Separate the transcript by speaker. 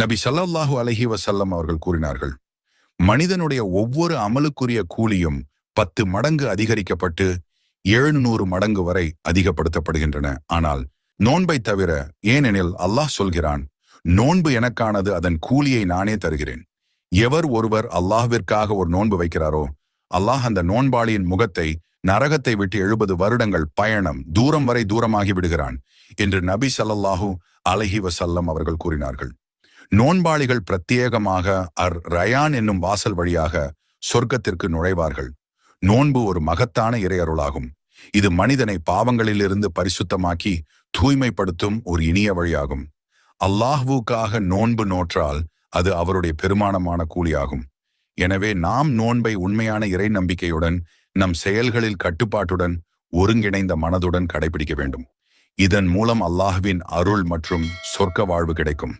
Speaker 1: நபி ஸல்லல்லாஹு அலஹி வசல்லம் அவர்கள் கூறினார்கள் மனிதனுடைய ஒவ்வொரு அமலுக்குரிய கூலியும் பத்து மடங்கு அதிகரிக்கப்பட்டு எழுநூறு மடங்கு வரை அதிகப்படுத்தப்படுகின்றன. ஆனால் நோன்பை தவிர ஏனெனில் அல்லாஹ் சொல்கிறான் நோன்பு எனக்கானது அதன் கூலியை நானே தருகிறேன். எவர் ஒருவர் அல்லாஹ்விற்காக ஒரு நோன்பு வைக்கிறாரோ அல்லாஹ் அந்த நோன்பாளியின் முகத்தை நரகத்தை விட்டு எழுபது வருடங்கள் பயணம் தூரம் வரை தூரமாகி விடுகிறான் என்று நபி ஸல்லல்லாஹு அலஹி வசல்லம் அவர்கள் கூறினார்கள். நோன்பாளிகள் பிரத்யேகமாக அர் ரயான் என்னும் வாசல் வழியாக சொர்க்கத்திற்கு நுழைவார்கள். நோன்பு ஒரு மகத்தான இறையருளாகும். இது மனிதனை பாவங்களிலிருந்து பரிசுத்தமாக்கி தூய்மைப்படுத்தும் ஒரு இனிய வழியாகும். அல்லாஹ்வுக்காக நோன்பு நோற்றால் அது அவருடைய பெருமானமான கூலியாகும். எனவே நாம் நோன்பை உண்மையான இறை நம்பிக்கையுடன் நம் செயல்களில் கட்டுப்பாட்டுடன் ஒருங்கிணைந்த மனதுடன் கடைபிடிக்க வேண்டும். இதன் மூலம் அல்லாஹ்வின் அருள் மற்றும் சொர்க்க வாழ்வு கிடைக்கும்.